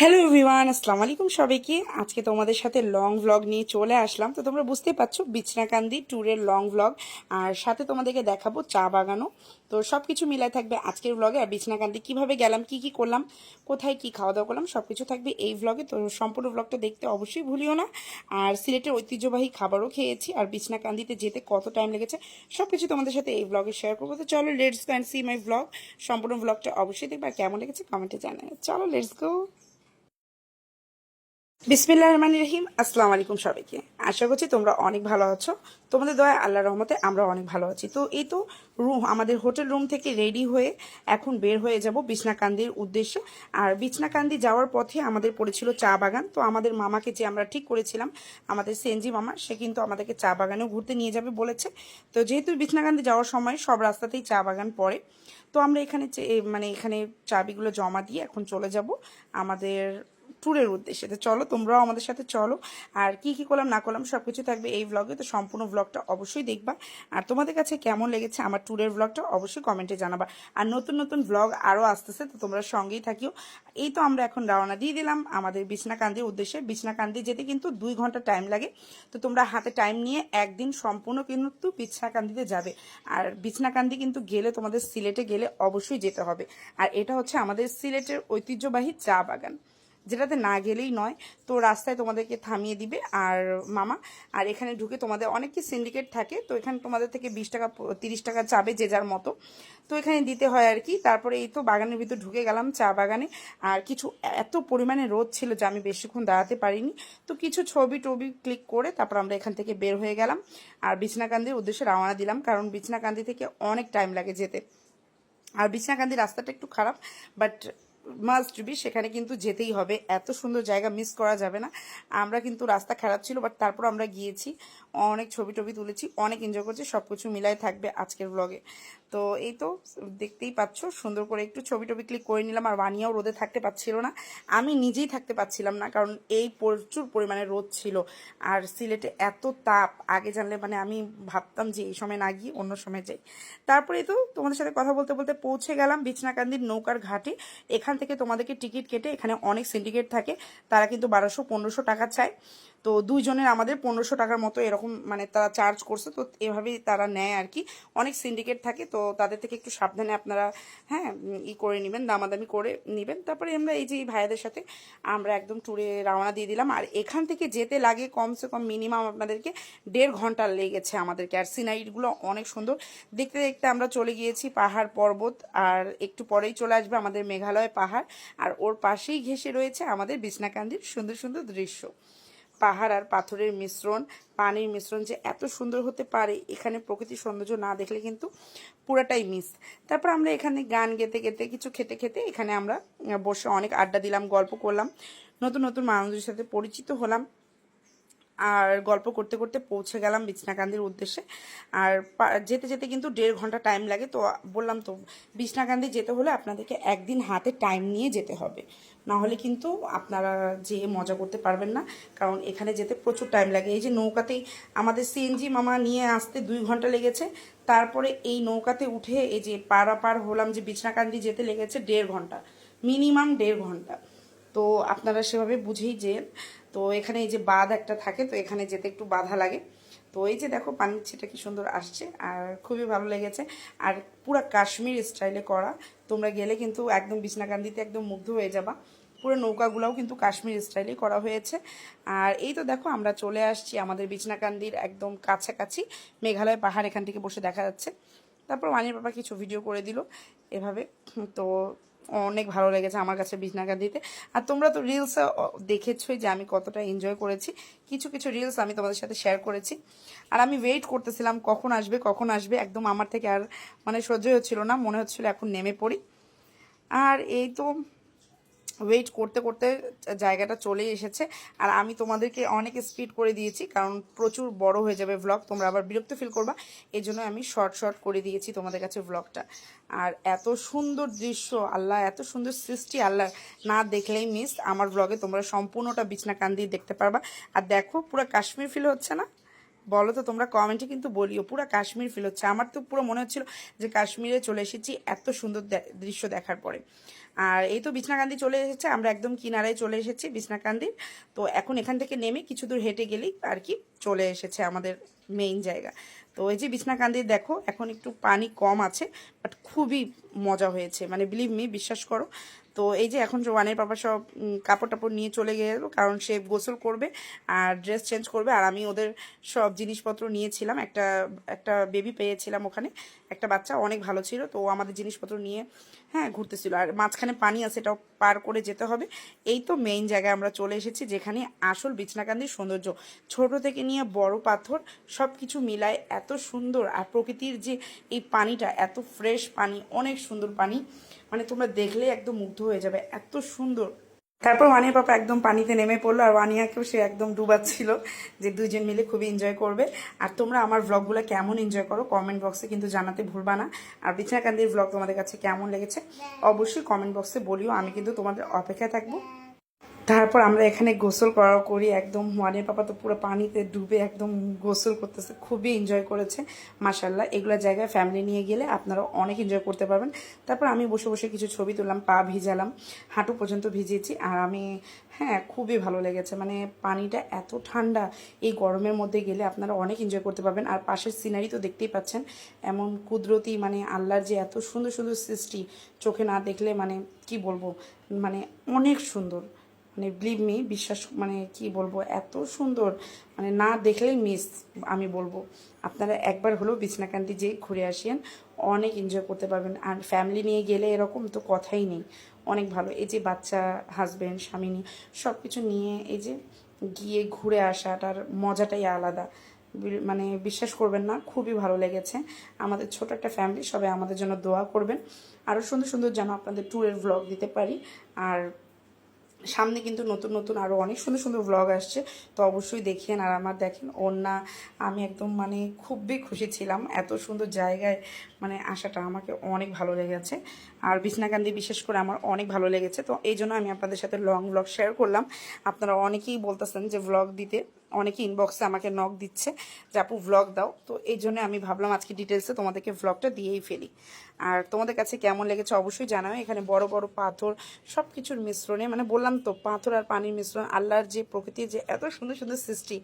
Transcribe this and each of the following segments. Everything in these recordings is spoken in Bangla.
হ্যালো এভরিওয়ান আসসালামু আলাইকুম সবাইকে। আজকে তোমাদের সাথে লং ভ্লগ নিয়ে চলে আসলাম। তো তোমরা বুঝতেই পারছ, বিছনাকান্দি ট্যুরের লং ভ্লগ আর সাথে তোমাদেরকে দেখাবো চা বাগানও। তো সব কিছু মিলাই থাকবে আজকের ভ্লগে আর বিছনাকান্দি কীভাবে গেলাম, কি কি করলাম, কোথায় কি খাওয়া দাওয়া করলাম সব কিছু থাকবে এই ভ্লগে তো সম্পূর্ণ ভ্লগটা দেখতে অবশ্যই ভুলিও না। আর সিলেটের ঐতিহ্যবাহী খাবারও খেয়েছি। আর বিছনাকান্দিতে যেতে কত টাইম লেগেছে সব কিছু তোমাদের সাথে এই ভ্লগে শেয়ার করব। তো চলো let's and see my vlog সম্পূর্ণ ভ্লগটা অবশ্যই দেখবে। আর কেমন লেগেছে কমেন্টে জানাই চলো লেটস গো বিসমিল্লাহ রহমান রহিম, আসসালামু আলাইকুম সবাইকে। আশা করছি তোমরা অনেক ভালো আছো। তোমাদের দয়া আল্লাহ রহমতে আমরা অনেক ভালো আছি। তো এই তো রুম, আমাদের হোটেল রুম থেকে রেডি হয়ে এখন বের হয়ে যাব বিছনাকান্দির উদ্দেশ্যে। আর বিছনাকান্দি যাওয়ার পথে আমাদের পড়েছিল চা বাগান। তো আমাদের মামাকে যে আমরা ঠিক করেছিলাম, আমাদের সেনজি মামা, সে কিন্তু আমাদেরকে চা বাগানেও ঘুরতে নিয়ে যাবে বলেছে। তো যেহেতু বিছনাকান্দি যাওয়ার সময় সব রাস্তাতেই চা বাগান পড়ে, তো আমরা এখানে মানে এখানে চাবিগুলো জমা দিয়ে এখন চলে যাব। আমাদের ট্যুরের উদ্দেশ্যে। তো চলো, তোমরাও আমাদের সাথে চলো। আর কি কি করলাম, না করলাম সব কিছু থাকবে এই ব্লগে তো সম্পূর্ণ ব্লগটা অবশ্যই দেখবা। আর তোমাদের কাছে কেমন লেগেছে আমার ট্যুরের ব্লগটা অবশ্যই কমেন্টে জানাবা। আর নতুন নতুন ব্লগ আরও আসতেছে, তো তোমরা সঙ্গেই থাকিও। এই তো আমরা এখন রওনা দিয়ে দিলাম আমাদের বিছনাকান্দির উদ্দেশ্যে। বিছনাকান্দি যেতে কিন্তু দুই ঘণ্টা টাইম লাগে। তো তোমরা হাতে টাইম নিয়ে একদিন সম্পূর্ণ কিন্তু বিছনাকান্দিতে যাবে। আর বিছনাকান্দি কিন্তু গেলে, তোমাদের সিলেটে গেলে অবশ্যই যেতে হবে। আর এটা হচ্ছে আমাদের সিলেটের ঐতিহ্যবাহী চা বাগান। যেটাতে না গেলেই নয়। তো রাস্তায় তোমাদেরকে থামিয়ে দিবে আর মামা। আর এখানে ঢুকে তোমাদের অনেক কি সিন্ডিকেট থাকে। তো এখানে তোমাদের থেকে বিশ টাকা, তিরিশ টাকা চাবে যে যার মতো। তো এখানে দিতে হয় আর কি। তারপরে এই তো বাগানের ভিতর ঢুকে গেলাম চা বাগানে। আর কিছু এত পরিমাণে রোদ ছিল যে আমি বেশিক্ষণ দাঁড়াতে পারিনি। তো কিছু ছবি টবি ক্লিক করে তারপর আমরা এখান থেকে বের হয়ে গেলাম। আর বিছনাকান্দির উদ্দেশ্যে রওনা দিলাম। কারণ বিছনাকান্দি থেকে অনেক টাইম লাগে যেতে। আর বিছনাকান্দি রাস্তাটা একটু খারাপ বাট মাস্ট বি সেখানে কিন্তু যেতেই হবে। এত সুন্দর জায়গা মিস করা যাবে না। আমরা কিন্তু রাস্তা খারাপ ছিল বাট তারপর আমরা গিয়েছি, অনেক ছবি টবি তুলেছি, অনেক এনজয় করছি সব কিছু মিলাই থাকবে আজকের ব্লগে তো এই তো দেখতেই পাচ্ছ, সুন্দর করে একটু ছবি টবি ক্লিক করে নিলাম, আর বানিয়াও রোদে থাকতে পারছিল না। আমি নিজেই থাকতে পারছিলাম না, কারণ এই প্রচুর পরিমাণে রোদ ছিল, আর সিলেটে এত তাপ, আগে জানলে মানে আমি ভাবতাম যে এই সময় না গিয়ে অন্য সময় যাই। তারপরে তো তোমাদের সাথে কথা বলতে বলতে পৌঁছে গেলাম বিছনাকান্দির নৌকার ঘাটে। এখান থেকে তোমাদেরকে টিকিট কেটে এখানে অনেক সিন্ডিকেট থাকে, তারা কিন্তু বারোশো, পনেরোশো টাকা চায়। তো দুইজনের আমাদের পনেরোশো টাকার মতো এরকম মানে তারা চার্জ করছে, তো এভাবেই তারা নেয় আর কি। অনেক সিন্ডিকেট থাকে, তো তাদের থেকে একটু সাবধানে আপনারা হ্যাঁ ই করে নেবেন, দামাদামি করে নেবেন। তারপরে আমরা এই যে এই ভাইয়াদের সাথে আমরা একদম ট্যুরে রওনা দিয়ে দিলাম। আর এখান থেকে যেতে লাগে কমসে কম মিনিমাম আপনাদেরকে দেড় ঘণ্টা লেগেছে আমাদেরকে। আর সিনারিগুলো অনেক সুন্দর। দেখতে দেখতে আমরা চলে গিয়েছি পাহাড় পর্বত, আর একটু পরেই চলে আসবে আমাদের মেঘালয় পাহাড়। আর ওর পাশেই ঘেসে রয়েছে আমাদের বিছনাকান্দির সুন্দর সুন্দর দৃশ্য। পাহাড় আর পাথরের মিশ্রণ, পানির মিশ্রণ যে এত সুন্দর হতে পারে, এখানে প্রকৃতির সৌন্দর্য না দেখলে কিন্তু পুরাটাই মিস তারপর আমরা এখানে গান গেতে গেতে কিছু খেতে খেতে এখানে আমরা বসে অনেক আড্ডা দিলাম, গল্প করলাম, নতুন নতুন মানুষদের সাথে পরিচিত হলাম। আর গল্প করতে করতে পৌঁছে গেলাম বিছনাকান্দির উদ্দেশ্যে। আর যেতে যেতে কিন্তু দেড় ঘণ্টা টাইম লাগে, তো বললাম তো, বিছনাকান্দি যেতে হলে আপনাদেরকে একদিন হাতে টাইম নিয়ে যেতে হবে। না হলে কিন্তু আপনারা যেয়ে মজা করতে পারবেন না, কারণ এখানে যেতে প্রচুর টাইম লাগে। এই যে নৌকাতেই আমাদের সিএনজি মামা নিয়ে আসতে দুই ঘণ্টা লেগেছে, তারপরে এই নৌকাতে উঠে এই যে পারাপার হলাম যে বিছনাকান্দি যেতে লেগেছে দেড় ঘণ্টা মিনিমাম দেড় ঘণ্টা। তো আপনারা সেভাবে বুঝেই যে তো এখানে এই যে বাঁধ একটা থাকে, তো এখানে যেতে একটু বাধা লাগে। তো এই যে দেখো পানির ছিটা কি সুন্দর আসছে, আর খুবই ভালো লেগেছে। আর পুরো কাশ্মীর স্টাইলে করা, তোমরা গেলে কিন্তু একদম বিছনাকান্দিতে একদম মুগ্ধ হয়ে যাবা। পুরো নৌকাগুলোও কিন্তু কাশ্মীর স্টাইলেই করা হয়েছে। আর এই তো দেখো, আমরা চলে আসছি আমাদের বিছনাকান্দির একদম কাছাকাছি মেঘালয় পাহাড় এখান থেকে বসে দেখা যাচ্ছে। তারপর মানির বাবা কিছু ভিডিও করে দিল এভাবে। তো অনেক ভালো লেগেছে আমার কাছে বিছনাকান্দিতে আর তোমরা তো রিলস দেখেছোই যে আমি কতটা এনজয় করেছি। কিছু কিছু রিলস আমি তোমাদের সাথে শেয়ার করেছি। আর আমি ওয়েট করতেছিলাম কখন আসবে কখন আসবে। একদম আমার থেকে আর মানে সহ্যই হচ্ছিল না, মনে হচ্ছিল এখন নেমে পড়ি। আর এই তো ওয়েট করতে করতে জায়গাটা চলে এসেছে। আর আমি তোমাদেরকে অনেক স্পিড করে দিয়েছি, কারণ প্রচুর বড় হয়ে যাবে ভ্লগ তোমরা আবার বিরক্ত ফিল করবা। এই জন্য আমি শর্ট শর্ট করে দিয়েছি তোমাদের কাছে ভ্লগটা আর এত সুন্দর দৃশ্য, আল্লাহ, এত সুন্দর সৃষ্টি, আল্লাহ, না দেখলেই মিস আমার ভ্লগে তোমরা সম্পূর্ণটা বিছনা কান দিয়ে দেখতে পারবা। আর দেখো, পুরো কাশ্মীর ফিল হচ্ছে না? বলো তো তোমরা কমেন্টে কিন্তু বলিও, পুরো কাশ্মীর ফিল হচ্ছে। আমার তো পুরো মনে হচ্ছিল যে কাশ্মীরে চলে এসেছি এত সুন্দর দৃশ্য দেখার পরে। আর এই তো বিছনাকান্দি চলে এসেছে, আমরা একদম কিনারায় চলে এসেছি বিছনাকান্দির তো এখন এখান থেকে নেমে কিছু দূর হেঁটে গেলেই আর কি চলে এসেছে আমাদের মেইন জায়গা। তো এই যে বিছনাকান্দি দেখো, এখন একটু পানি কম আছে বাট খুবই মজা হয়েছে। মানে বিলিভ মি বিশ্বাস করো তো এই যে এখন ওয়ানের পাপা সব কাপড় টাপড় নিয়ে চলে গেল, কারণ সে গোসল করবে আর ড্রেস চেঞ্জ করবে। আর আমি ওদের সব জিনিসপত্র নিয়েছিলাম। একটা একটা বেবি পেয়েছিলাম ওখানে, একটা বাচ্চা, অনেক ভালো ছিল। তো আমাদের জিনিসপত্র নিয়ে হ্যাঁ ঘুরতেছিল। আর মাঝখানে পানি আছে, এটাও পার করে যেতে হবে। এই তো মেইন জায়গায় আমরা চলে এসেছি, যেখানে আসল বিছনাকান্দির সৌন্দর্য। ছোট থেকে নিয়ে বড় পাথর সব কিছু মিলায় এত সুন্দর। আর প্রকৃতির যে এই পানিটা, এত ফ্রেশ পানি, অনেক সুন্দর পানি। মানে তোমরা দেখলে একদম মুগ্ধ হয়ে যাবে এত সুন্দর। তারপর ওয়ানিয়া পাপা একদম পানিতে নেমে পড়ল আর ওয়ানিয়াকেও সে একদম ডুবাচ্ছিল যে দুজন মিলে খুবই এনজয় করবে। আর তোমরা আমার ভ্লগগুলো কেমন এনজয় করো কমেন্ট বক্সে কিন্তু জানাতে ভুলবা না। আর বিছানাকান্দির ব্লগ তোমাদের কাছে কেমন লেগেছে? অবশ্যই কমেন্ট বক্সে বলিও আমি কিন্তু তোমাদের অপেক্ষায় থাকব। তারপর আমরা এখানে গোসল করা করি, একদম ওয়ানের পাপা তো পুরো পানিতে ডুবে একদম গোসল করতেছে, খুবই এনজয় করেছে মাসাল্লাহ এগুলো জায়গায় ফ্যামিলি নিয়ে গেলে আপনারা অনেক এনজয় করতে পারবেন। তারপর আমি বসে বসে কিছু ছবি তুললাম, পা ভিজালাম, হাঁটু পর্যন্ত ভিজিয়েছি, আর আমি হ্যাঁ খুবই ভালো লেগেছে। মানে পানিটা এত ঠান্ডা, এই গরমের মধ্যে গেলে আপনারা অনেক এনজয় করতে পারবেন। আর পাশের সিনারি তো দেখতেই পাচ্ছেন, এমন কুদরতি মানে আল্লাহর যে এত সুন্দর সুন্দর সৃষ্টি, চোখে না দেখলে মানে কি বলব মানে অনেক সুন্দর। মানে বিলিভ মি বিশ্বাস মানে কি বলব, এত সুন্দর। মানে না দেখলেই মিস আমি বলব। আপনারা একবার হলেও বিছনাকান্তি যেয়ে ঘুরে আসিয়েন অনেক এনজয় করতে পারবেন। আর ফ্যামিলি নিয়ে গেলে এরকম তো কথাই নেই। অনেক ভালো। এই যে বাচ্চা হাজব্যান্ড স্বামী নিয়ে সব কিছু নিয়ে এই যে গিয়ে ঘুরে আসাটার মজাটাই আলাদা। মানে বিশ্বাস করবেন না, খুবই ভালো লেগেছে। আমাদের ছোট একটা ফ্যামিলি সবাই আমাদের জন্য দোয়া করবেন। আরও সুন্দর সুন্দর যেন আপনাদের ট্যুরের ভ্লগ দিতে পারি। আর সামনে কিন্তু নতুন নতুন আরও অনেক সুন্দর সুন্দর ব্লগ আসছে। তো অবশ্যই দেখেন আর আমার দেখেন ওর না আমি একদম মানে খুবই খুশি ছিলাম। এত সুন্দর জায়গায় মানে আসাটা আমাকে অনেক ভালো লেগেছে। আর বিছনাকান্দি বিশেষ করে আমার অনেক ভালো লেগেছে। তো এই জন্য আমি আপনাদের সাথে লং ব্লগ শেয়ার করলাম। আপনারা অনেকেই বলতেছেন যে ব্লগ দিতে। অনেকে ইনবক্সে আমাকে নক দিচ্ছে যে, আপু ভ্লগ দাও। তো এই জন্য আমি ভাবলাম আজকে ডিটেলসে তোমাদেরকে ভ্লগটা দিয়েই ফেলি। আর তোমাদের কাছে কেমন লেগেছে অবশ্যই জানাও। এখানে বড় বড় পাথর সব কিছুর মিশ্রণে মানে বললাম তো, পাথর আর পানির মিশ্রণ, আল্লাহর যে প্রকৃতির যে এত সুন্দর সুন্দর সৃষ্টি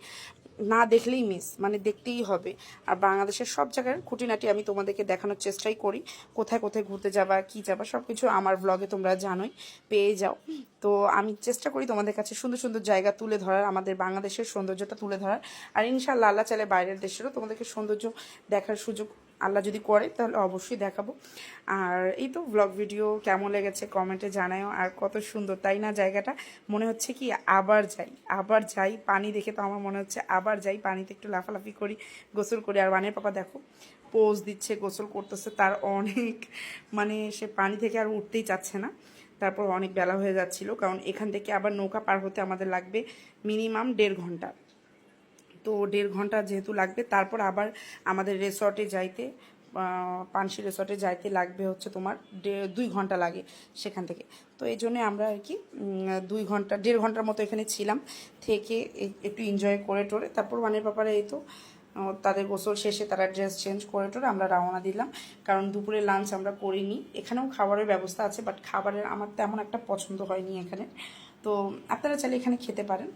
না দেখলেই মিস মানে দেখতেই হবে। আর বাংলাদেশের সব জায়গার খুঁটিনাটি আমি তোমাদেরকে দেখানোর চেষ্টাই করি। কোথায় কোথায় ঘুরতে যাবা, কি যাবা সব কিছু আমার ব্লগে তোমরা জানোই, পেয়ে যাও। তো আমি চেষ্টা করি তোমাদের কাছে সুন্দর সুন্দর জায়গা তুলে ধরার, আমাদের বাংলাদেশের সৌন্দর্যটা তুলে ধরার। আর ইনশাআল্লাহ, আল্লাহ চালে বাইরের দেশেরও তোমাদেরকে সৌন্দর্য দেখার সুযোগ আল্লাহ যদি করে, তাহলে অবশ্যই দেখাবো। আর এই তো ব্লগ ভিডিও কেমন লেগেছে কমেন্টে জানায়ও। আর কত সুন্দর, তাই না জায়গাটা? মনে হচ্ছে কি আবার যাই আবার যাই পানি দেখে তো আমার মনে হচ্ছে আবার যাই পানিতে একটু লাফালাফি করি, গোসল করি। আর বানের পাপা দেখো পোজ দিচ্ছে, গোসল করতেছে, তার অনেক মানে সে পানি থেকে আর উঠতেই চাচ্ছে না। তারপর অনেক বেলা হয়ে যাচ্ছিল, কারণ এখান থেকে আবার নৌকা পার হতে আমাদের লাগবে মিনিমাম দেড় ঘণ্টা। তো দেড় ঘণ্টা যেহেতু লাগবে, তারপর আবার আমাদের রেসর্টে যাইতে পানসি রেসর্টে যাইতে লাগবে হচ্ছে তোমার দুই ঘণ্টা লাগে সেখান থেকে। তো এই জন্যে আমরা আর কি দুই ঘণ্টা, দেড় ঘণ্টার মতো এখানে ছিলাম, থেকে একটু এনজয় করে টোরে, তারপর ওয়ানের ব্যাপারে এই তো তাদের গোসল শেষে তারা ড্রেস চেঞ্জ করে টোরে আমরা রওনা দিলাম, কারণ দুপুরে লাঞ্চ আমরা করিনি। এখানেও খাবারের ব্যবস্থা আছে বাট খাবারের আমার তেমন একটা পছন্দ হয়নি এখানে। তো আপনারা চাইলে এখানে খেতে পারেন।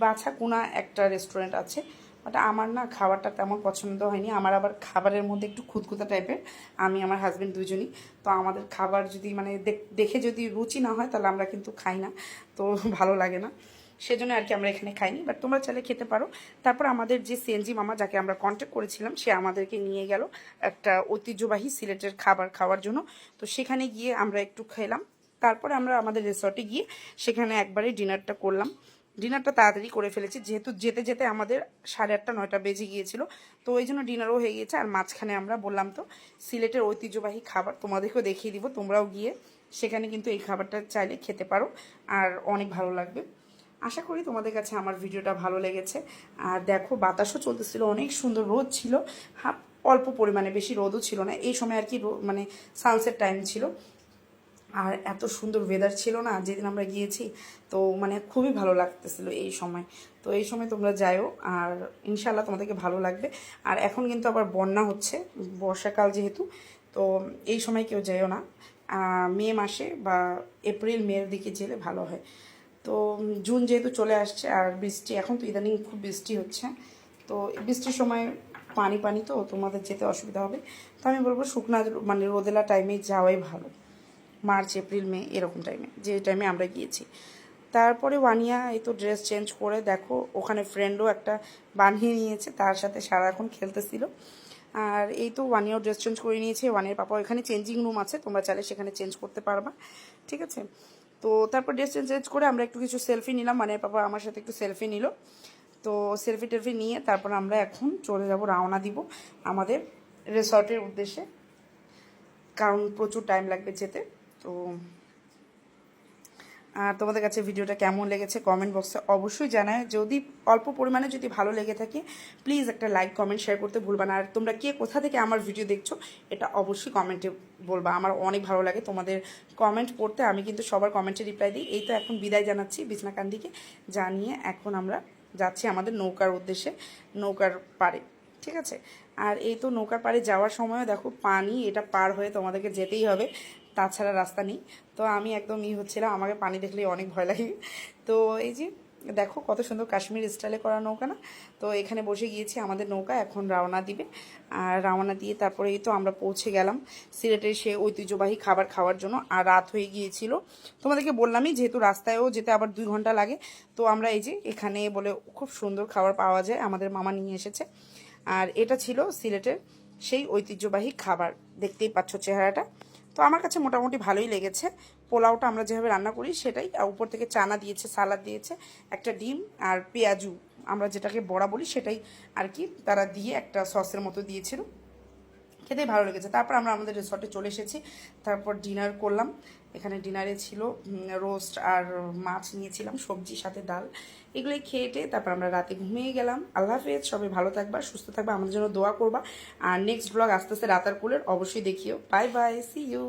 বাছা কোনা একটা রেস্টুরেন্ট আছে বাট আমার না খাবারটা তেমন পছন্দ হয়নি। আমার আবার খাবারের মধ্যে একটু খুঁতখুতা টাইপের আমি, আমার হাজব্যান্ড দুজনই। তো আমাদের খাবার যদি মানে দেখে যদি রুচি না হয়, তাহলে আমরা কিন্তু খাই না। তো ভালো লাগে না। সেজন্য আর কি আমরা এখানে খাইনি। বাট তোমরা চাইলে খেতে পারো। তারপর আমাদের যে সিএনজি মামা, যাকে আমরা কন্ট্যাক্ট করেছিলাম, সে আমাদেরকে নিয়ে গেল একটা ঐতিহ্যবাহী সিলেটের খাবার খাওয়ার জন্য। তো সেখানে গিয়ে আমরা একটু খেলাম। তারপরে আমরা আমাদের রিসর্টে গিয়ে সেখানে একবারে ডিনারটা করলাম। ডিনারটা তাড়াতাড়ি করে ফেলেছি, যেহেতু যেতে যেতে আমাদের সাড়ে আটটা, নয়টা বেজে গিয়েছিল। তো ওই জন্য ডিনারও হয়ে গিয়েছে, আর মাঝখানে আমরা বললাম তো, সিলেটের ঐতিহ্যবাহী খাবার তোমাদেরকেও দেখিয়ে দিব, তোমরাও গিয়ে সেখানে কিন্তু এই খাবারটা চাইলে খেতে পারো, আর অনেক ভালো লাগবে। আশা করি তোমাদের কাছে আমার ভিডিওটা ভালো লেগেছে। আর দেখো, বাতাসও চলতেছিল, অনেক সুন্দর রোদ ছিল, হাফ অল্প পরিমাণে, বেশি রোদও ছিল না, এই সময় আর কি মানে সানসেট টাইম ছিল। আর এত সুন্দর ওয়েদার ছিল না, যেদিন আমরা গিয়েছি, তো মানে খুবই ভালো লাগতেছিল এই সময়। তো এই সময় তোমরা যাইও, আর ইনশাল্লাহ তোমাদেরকে ভালো লাগবে। আর এখন কিন্তু আবার বন্যা হচ্ছে, বর্ষাকাল যেহেতু, তো এই সময় কেউ যাইও না। মে মাসে বা এপ্রিল, মের দিকে গেলে ভালো হয়। তো জুন যেহেতু চলে আসছে, আর বৃষ্টি, এখন তো ইদানিং খুব বৃষ্টি হচ্ছে। তো বৃষ্টির সময় পানি পানি তো তোমাদের যেতে অসুবিধা হবে। তো আমি বলব শুকনা মানে রোদেলা টাইমে যাওয়াই ভালো। মার্চ, এপ্রিল, মে এরকম টাইমে যে টাইমে আমরা গিয়েছি। তারপরে ওয়ানিয়া এই তো ড্রেস চেঞ্জ করে, দেখো, ওখানে ফ্রেন্ডও একটা বানিয়ে নিয়েছে, তার সাথে সারাক্ষণ খেলতেছিল। আর এই তো ওয়ানিয়াও ড্রেস চেঞ্জ করে নিয়েছে ওয়ানের পাপা এখানে চেঞ্জিং রুম আছে, তোমরা চাইলে সেখানে চেঞ্জ করতে পারবা, ঠিক আছে? তো তারপর ড্রেস চেঞ্জ চেঞ্জ করে আমরা একটু কিছু সেলফি নিলাম মানে পাপা আমার সাথে একটু সেলফি নিল। তো সেলফি টেলফি নিয়ে তারপর আমরা এখন চলে যাব রওনা দিব আমাদের রিসর্টের উদ্দেশ্যে, কারণ প্রচুর টাইম লাগবে যেতে। তো, আর তোমাদের কাছে ভিডিওটা কেমন লেগেছে কমেন্ট বক্সে অবশ্যই জানায়। যদি অল্প পরিমাণে যদি ভালো লেগে থাকে প্লিজ একটা লাইক কমেন্ট শেয়ার করতে ভুলবা না। আর তোমরা কে কোথা থেকে আমার ভিডিও দেখছ, এটা অবশ্যই কমেন্টে বলবা। আমার অনেক ভালো লাগে তোমাদের কমেন্ট পড়তে। আমি কিন্তু সবার কমেন্টে রিপ্লাই দিই। এই তো এখন বিদায় জানাচ্ছি বিছনাকান্দিকে। জানিয়ে এখন আমরা যাচ্ছি আমাদের নৌকার উদ্দেশ্যে, নৌকার পাড়ে। ঠিক আছে? আর এই তো নৌকার পাড়ে যাওয়ার সময় দেখো, পানি এটা পার হয়ে তোমাদেরকে যেতেই হবে। তাছাড়া রাস্তা নেই। তো আমি একদম ই হচ্ছিলাম, আমাকে পানি দেখলেই অনেক ভয় লাগে। তো এই যে, দেখো কত সুন্দর কাশ্মীর স্টাইলে করা নৌকা না? তো এখানে বসে গিয়েছি, আমাদের নৌকা এখন রওনা দিবে। আর রওনা দিয়ে তারপরে তো আমরা পৌঁছে গেলাম সিলেটের সে ঐতিহ্যবাহী খাবার খাওয়ার জন্য। আর রাত হয়ে গিয়েছিল। তোমাদেরকে বললামই, যেহেতু রাস্তায়ও যেতে আবার দুই ঘণ্টা লাগে। তো আমরা এই যে, এখানে বলে খুব সুন্দর খাবার পাওয়া যায়, আমাদের মামা নিয়ে এসেছে। আর এটা ছিল সিলেটের সেই ঐতিহ্যবাহী খাবার। দেখতেই পাচ্ছ চেহারাটা। তো আমার কাছে মোটামুটি ভালোই লেগেছে। পোলাওটা আমরা যেভাবে রান্না করি সেটাই। আর উপর থেকে চানা দিয়েছে, সালাদ দিয়েছে, একটা ডিম আর পেঁয়াজু। আমরা যেটাকে বড়া বলি সেটাই আর কি তারা দিয়ে একটা সসের মতো দিয়েছিল। খেতেই ভালো লেগেছে। তারপর আমরা আমাদের রিসর্টে চলে এসেছি। তারপর ডিনার করলাম। এখানে ডিনারে ছিল রোস্ট আর মাছ নিয়েছিলাম, সবজি, সাথে ডাল। এগুলোই খেয়েটে তারপর আমরা রাতে ঘুমিয়ে গেলাম। আল্লাহ হাফেজ, সবাই ভালো থাকবা, সুস্থ থাকবা, আমাদের জন্য দোয়া করবা। আর নেক্সট ব্লগ আস্তে আস্তে রাতার কুলের অবশ্যই দেখিও। Bye bye C you